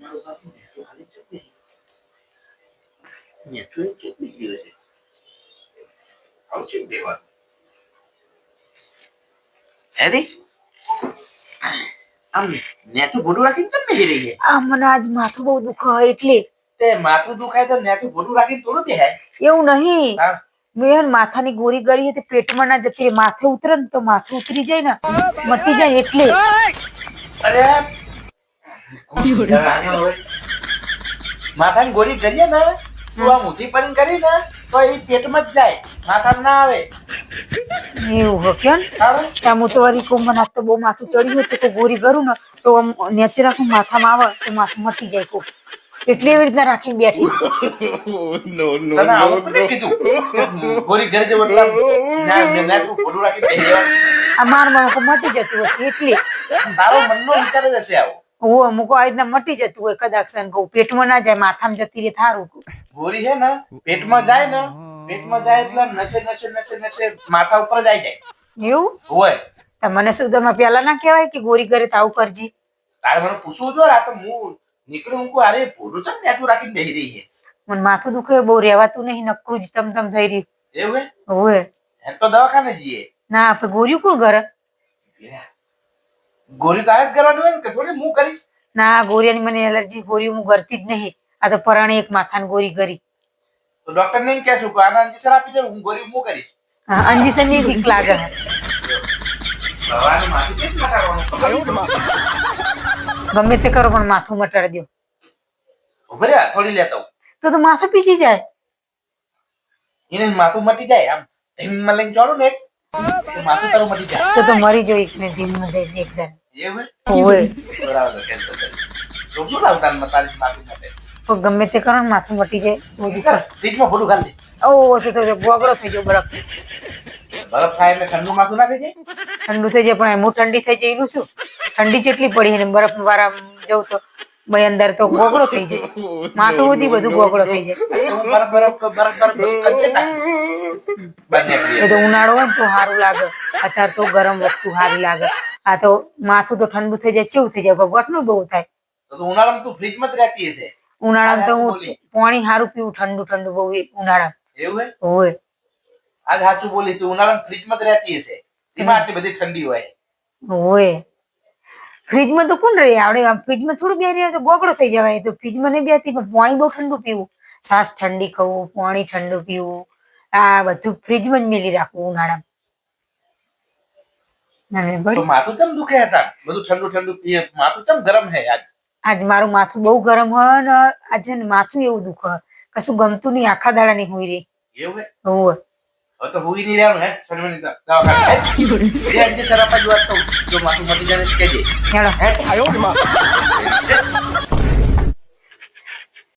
મારો что જ જતી. નેચું એ કેટલી ગયો છે આવું છે દેવા હેરી ભોડું રાખીને તમને જઈ રહી આ મને આજ માથું બહુ દુખાય એટલે તે માથું દુખાય તો નેચું ભોડું રાખીને થોડું બેહાય એવું નહીં હા મેં હે ને માથાની ગોરી કરી હતી પેટમાં ના જતી રહે. માથે ઉતરે ને તો માથું ઉતરી જાય ને મટી જાય એટલે અરે. માથાની ગોળી કરીએ ને તું ઊંધી પડીને કરી ને તો એ પેટમાં જ જાય માથા ના આવે. એવું હો ત્યાં હું તો કહું મને તો બહુ માથું ચડ્યું હોય તો ગોળી કરું ને તો નેચરા નેચે રાખું માથામાં આવે તો માથું મટી જાય કો એટલે એવી રીતના રાખીને બેઠી. નો નો નો કીધું? ગોરી ઘરે જવું એટલે ના ના ના તું ભોડું રાખીને આ મારમાં કોઈ મટી જતું હશે એટલે. તારો મનનો વિચાર જ હશે આવો. હું અમુક આ રીતના મટી જતું હોય કદાચ કહું પેટમાં ના જાય માથામાં જતી રહે થારું ગોરી છે ને પેટમાં જાય ને પેટમાં જાય એટલે નશે નશે નશે નશે માથા ઉપર જાય જાય. એવું? હોય. તો મને શું તમે પેલા ના કહેવાય કે ગોરી કરે તાવ કરજી? તારે મને પૂછવું જો રાતે હું નીકળું હું અરે ભોડું છે ને તું રાખીને બેસી રહી છે? મને માથું દુખે બહુ રહેવાતું નહીં નકરું જ તમ તમ થઈ રહ્યું. એવું? હોય. તો દવાખાને જઈએ. ના આપણે ગોળ્યું કોણ કરે ગોળી તારે જ કરવાની હોય ને કે થોડી હું કરીશ? ના ગોળીની મને એલર્જી ગોળી હું કરતી જ નહીં. આ તો પરાણે એક માથાની ગોળી કરી. તો ડોક્ટર ને એમ કહેશું કે આના અંજીસર આપી દે હું ગોળી હું કરીશ? હા, અંજીસનની બીક લાગે. છે. માથું કેમ મટાડવાનું? ગમે તે કરો પણ માથું મટાડી દો. ઊભો થોડી લેતો તો તો માથું પીજી જાય. એને માથું મટી જાય આમ હિમમાં લઈને ચોડું ને માથું તારું મટી જાય તો તો મરી જો એક ને ધીમું દઈને એકદમ એવું હે? હોય બરાબર તો તો શું લાવતા ને તારી માથું મટે? તો ગમે તે કરો ને માથું મટી જાય બધું કર, ફ્રીજમાં ઘાલ દે. ઓ તો તો ગોગળો થઈ ગયો બરફ બરફ થાય એટલે ઠંડુ માથું ના થઈ જાય ઠંડુ થઈ જાય પણ એમ ઠંડી થઈ જાય એનું શું ઠંડી જેટલી પડી અને બરફ વાળા જવું તો ભાઈ અંદર તો ગોગળો થઈ જાય. માથું સુધી બધું ગોગળો થઈ જાય. તો. એ ઉનાળો હોય તો સારું લાગે. અત્યારે તો ગરમ વસ્તુ સારી લાગે. આ તો માથું તો ઠંડુ થઈ જાય ચેવું થઈ જાય. ભગવાનનું બહુ થાય. તું ઉનાળામાં તું ફ્રીજમાં જ રહેતી હશે? ઉનાળામાં તો હું પાણી સારું પીવું ઠંડુ ઠંડુ બહુ ઉનાળામાં. એવું હોય. આજ સાચું બોલી તું ઉનાળામાં ફ્રીજમાં જ રહેતી હશે? એમાં આટલી બધી ઠંડી હોય. હોય. ફ્રીજમાં તો કોણ રહે? આપણે ફ્રીજમાં થોડું બે રહ્યા તો ગોગળો થઈ જવાય. તો ફ્રીજમાં નહીં બેસતી પણ પાણી બહુ ઠંડુ પીવું. છાશ ઠંડી ખાવું પાણી ઠંડુ પીવું. આ બધું ફ્રીજમાં જ મેલી રાખવું ઉનાળામાં. માથું કેમ દુખે હતા? બધું ઠંડુ ઠંડુ પીએ. માથું કેમ ગરમ હે આજ? આજ મારું માથું બહુ ગરમ હોય ને આજે ને માથું એવું દુખે. કશું ગમતું નહીં આખા દાડા ની હુઈ રહી એવું હોય. હવે તો હુઈ નહીં રહેવાનું હે દવા- દવાખાને હે? બે અંજે સર આપવા જ વાત કહું. જો માથું મટી જાય કહેજે હે?